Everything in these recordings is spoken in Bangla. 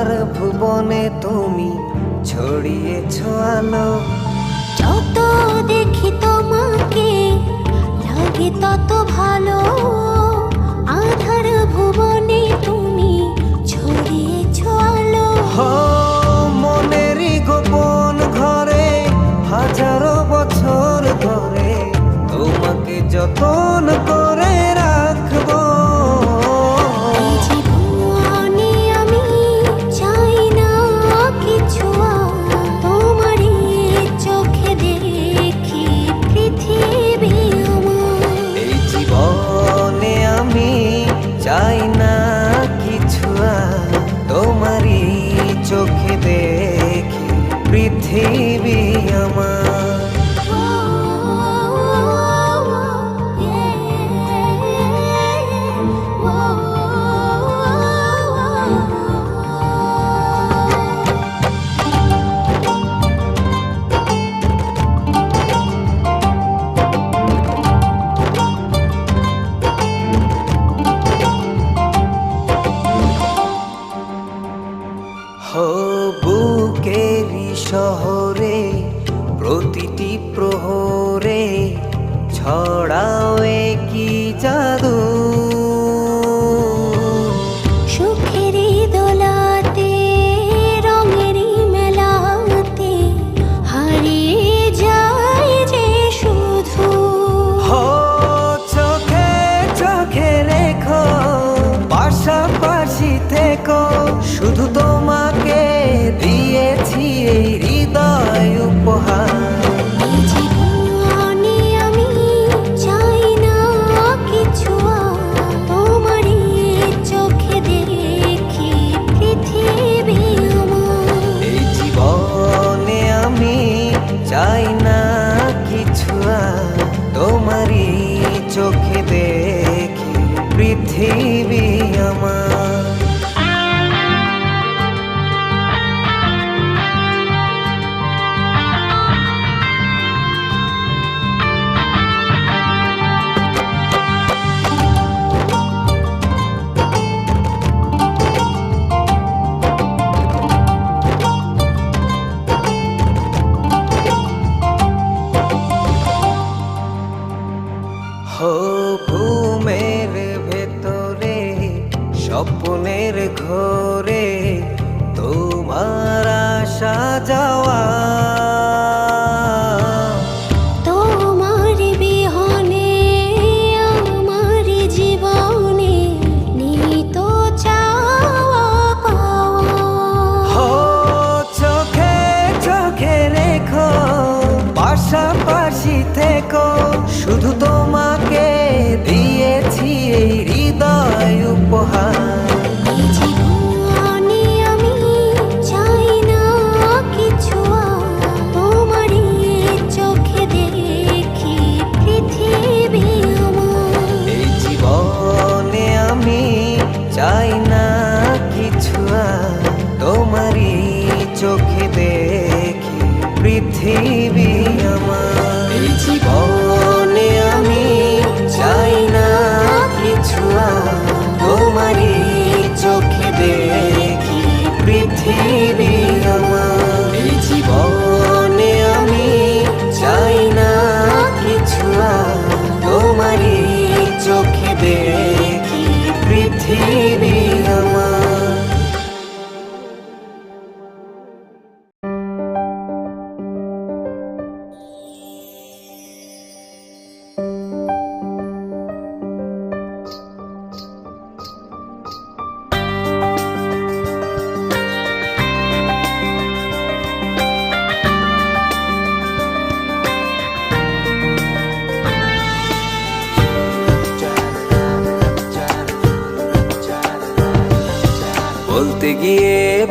আমার ভুবনে তুমি ছড়িয়েছ আলো। যত দেখি তোমাকে লাগে তত ভালো। আধার ভুবনে তুমি ছড়িয়েছ আলো। মনেরই গোপন ঘরে হাজারো বছর ধরে তোমাকে যত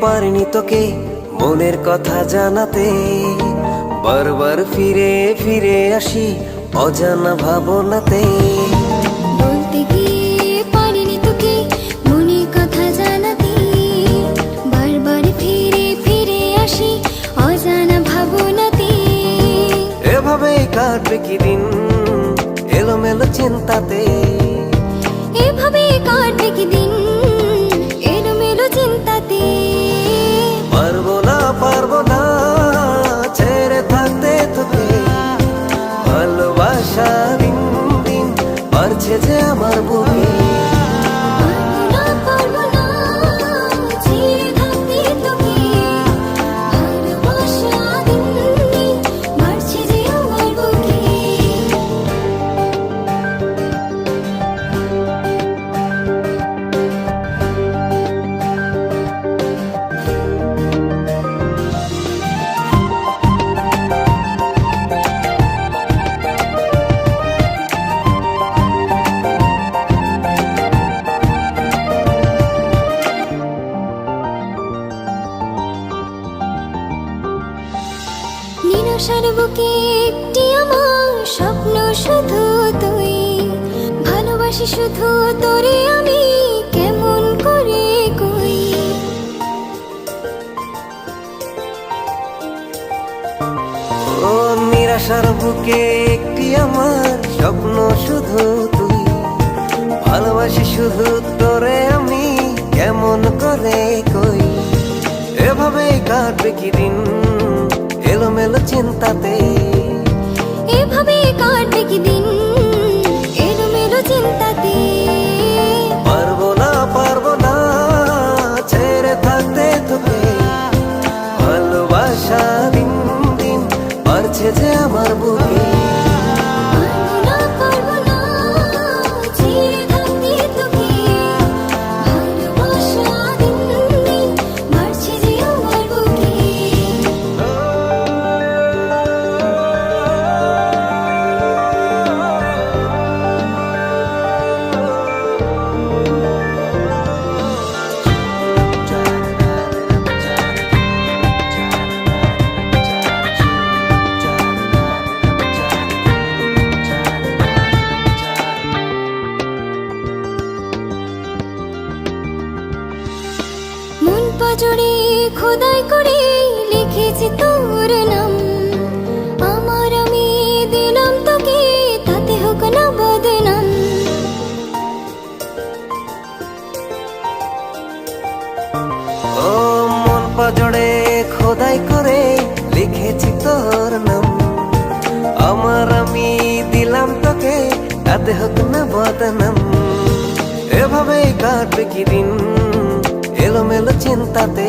পারিনি তোকে মনের কথা জানাতে। বারবার ফিরে ফিরে আসি অজানা ভাবনাতে। কথা ফিরে ফিরে আসি অজানা কাটবে কি দিন? এলোমেলো চিন্তাতে। বুকে একটি আমার স্বপ্ন শুধু তুই। ভালোবাসি শুধু তোরে আমি কেমন করে কই? ও নিরাশার বুকে একটি আমার স্বপ্ন শুধু তুই। ভালোবাসি শুধু তোরে আমি কেমন করে কই? এভাবে কাটবে কি দিন? এলোমেলো চিন্তাতে এভাবে কাটবে কি দিন? খোদাই করে লিখেছি তোর নাম। আমার আমি দিলাম তোকে, তাতে হোক না বদনাম। ও মন পাজড়ে খোদাই করে লিখেছি তোর নাম। আমার আমি দিলাম তোকে, তাতে হোক না বদনাম। এভাবে কাটবে কি দিন? এলোমেলো চিন্তাতে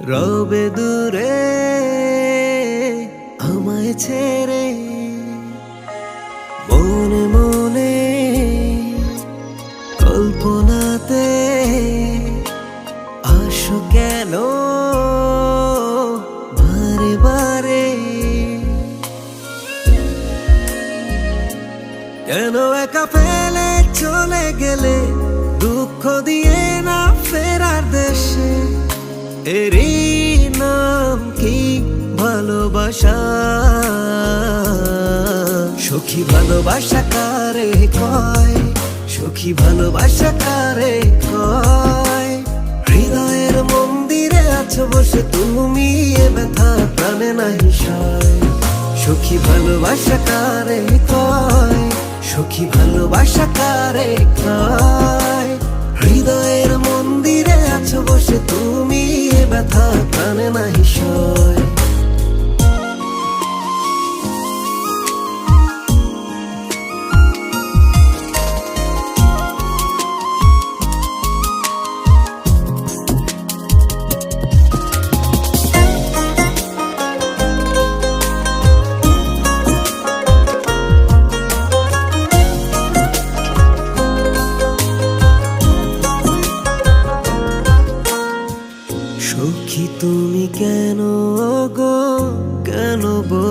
রবে দূরে আমায় ছেড়ে মনে মনে কল্পনাতে আসো কেন? কেন একা ফেলে চলে গেলে দুঃখ দিয়ে না ফেরার দেশে? এরই ভালোবাসা। সখী ভালোবাসা কারে কয়? সখী ভালোবাসা কারে কয়? হৃদয়ের মন্দিরে আছো বসে তুমি এ ব্যথা প্রাণে নাই সখী ভালোবাসা কারে কয়? সখী ভালোবাসা কারে কয়? হৃদয়ের মন্দিরে আছো বসে তুমি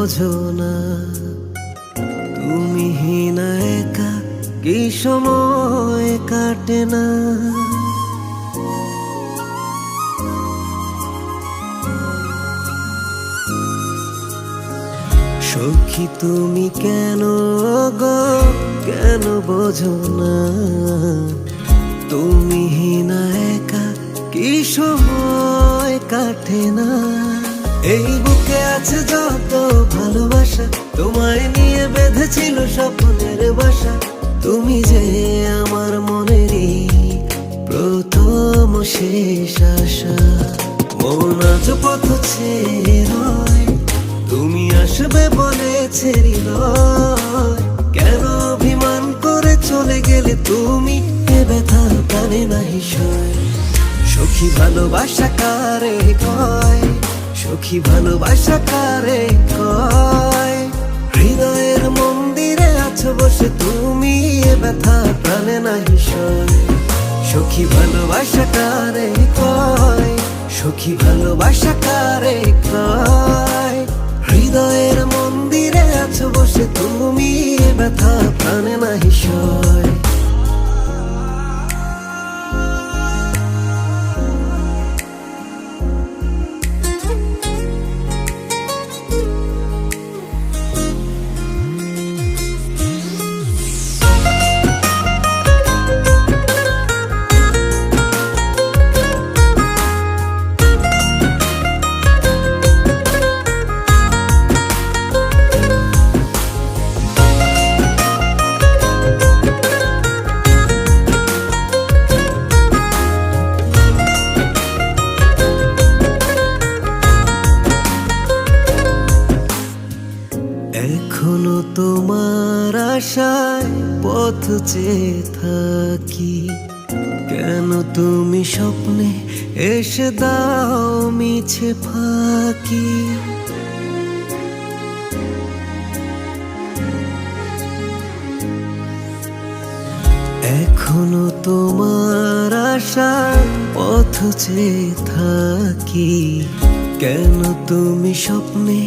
বোঝো না। তুমি হিনা একা, কি সময় কাটে না। সখী তুমি কেন গো, কেন বোঝো না। তুমি হিনা একা, কি সময় কাটে না। এই বুকে আছে যত ভালোবাসা, তোমায় নিয়ে বেঁধেছিল স্বপ্নের বাসা। তুমি যে আমার মনেরই প্রথম শেষ আশা। মন আজ পথ ছেড়ে তুমি আসবে বলেছে হৃদয় কেন অভিমান করে চলে গেলে তুমি এ ব্যথা কানে নাহি সয়? সখী ভালোবাসা কারে কয়? সখী ভালোবাসা কারে কয়? হৃদয়ের মন্দিরে আছো বসে তুমি এ ব্যথা প্রাণে নাহি সখী ভালোবাসা কারে কয়? সখী ভালোবাসা কারে কয়? হৃদয়ের মন্দিরে চেয়ে থাকি। কেন তুমি স্বপ্নে এসে দাও মিছে ফাঁকি? এখনও তোমার আশায় পথ চেয়ে থাকি। কেন তুমি স্বপ্নে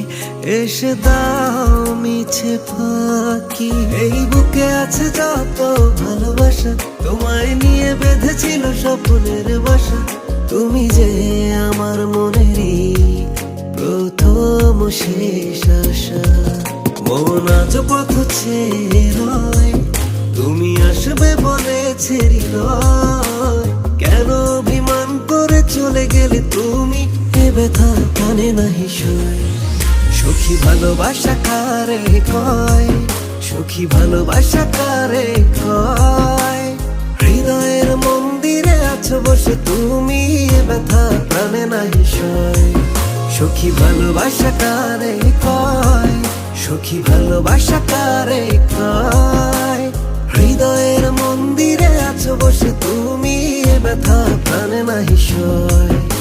এসে দাও মিছে ফাঁকি? এই বুকে আছে যত ভালোবাসা, তোমায় নিয়ে বেঁধেছিল স্বপ্নের বাসা। তুমি যে আমার মনেরই প্রথম শেষ আশা। মন আজ পথ ছেড়ে রয় তুমি আসবে বলে হৃদয়। কেন অভিমান করে চলে গেলে তুমি ব্যথা কানে নাহি সয় সখী ভালোবাসা কারে কয়? সখী ভালোবাসা কারে কয়? হৃদয়ের মন্দিরে আছো বসে তুমি, ব্যথা প্রাণে নাহি সয় সখী ভালোবাসা কারে কয়? সখী ভালোবাসা কারে কয়? হৃদয়ের মন্দিরে আছো বসে তুমি, ব্যথা প্রাণে নাহি সয়